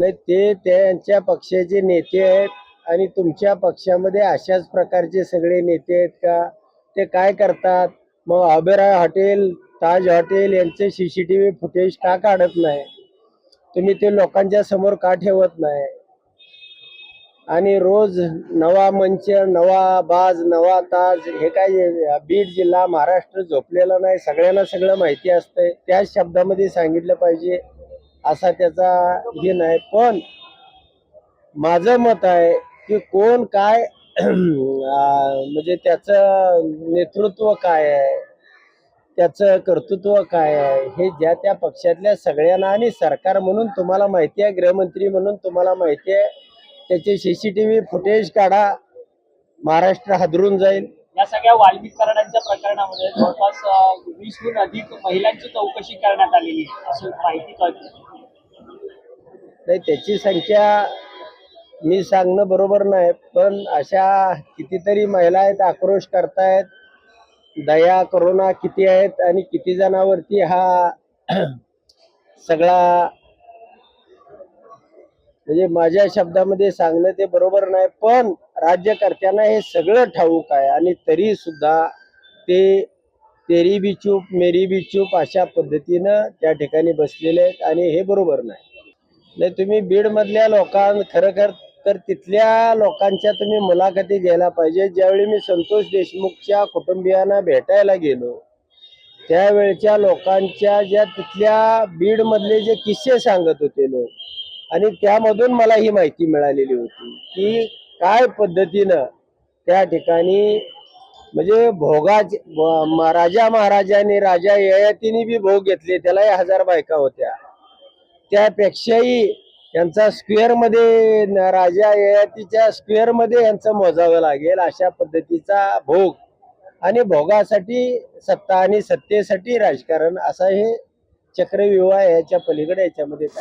नाही ते त्यांच्या पक्षाचे नेते आहेत आणि तुमच्या पक्षामध्ये अशाच प्रकारचे सगळे नेते आहेत का? ते काय करतात? मग अबेराय हॉटेल ताज हॉटेल यांचे सीसीटीव्ही फुटेज का काढत नाही? तुम्ही ते लोकांच्या समोर का ठेवत नाही? आणि रोज नवा मंच नवा बाज नवा ताज हे काय बीड जिल्हा महाराष्ट्र झोपलेला नाही सगळ्यांना सगळं माहिती असतंय. त्याच शब्दामध्ये सांगितलं पाहिजे. असा त्याचा हे नाही. पण माझं मत आहे की कोण काय म्हणजे त्याचं नेतृत्व काय आहे त्याचं कर्तृत्व काय आहे हे ज्या त्या पक्षातल्या सगळ्यांना आणि सरकार म्हणून तुम्हाला माहिती आहे गृहमंत्री म्हणून तुम्हाला माहिती आहे त्याचे सीसीटीव्ही फुटेज काढा महाराष्ट्र हादरून जाईल. या सगळ्या वाल्मिक कराडांच्या प्रकरणामध्ये जवळपास वीसहून अधिक महिलांची चौकशी करण्यात आलेली आहे अशी माहिती कळते. नाही त्याची संख्या मी सांगणं बरोबर नाही पण अशा कितीतरी महिला आहेत आक्रोश करतायत दया करोना किती आहेत आणि किती जणांवरती हा सगळा म्हणजे माझ्या शब्दामध्ये सांगणं ते बरोबर नाही पण राज्यकर्त्यांना हे सगळं ठाऊक आहे. आणि तरी सुद्धा ते तेरी बी चूप मेरी बी चूप अशा पद्धतीनं त्या ठिकाणी बसलेले आहेत आणि हे बरोबर नाही. नाही तुम्ही बीड मधल्या लोकां खरं खर तर तिथल्या लोकांच्या तुम्ही मुलाखती घ्यायला पाहिजे. ज्यावेळी मी संतोष देशमुखच्या कुटुंबियांना भेटायला गेलो त्यावेळच्या लोकांच्या ज्या तिथल्या बीड मधले जे किस्से सांगत होते लोक आणि त्यामधून मला ही माहिती मिळालेली होती की काय पद्धतीनं त्या ठिकाणी म्हणजे भोगाचे राजा महाराजांनी राजा ययातीने बी भोग घेतले त्यालाही हजार बायका होत्या. त्यापेक्षाही यांचा स्क्वेअरमध्ये राजा ययातीच्या स्क्वेअरमध्ये यांचं मोजावं लागेल अशा पद्धतीचा भोग. आणि भोगासाठी सत्ता आणि सत्तेसाठी राजकारण असा हे चक्रविवाह याच्या पलीकडे याच्यामध्ये काय?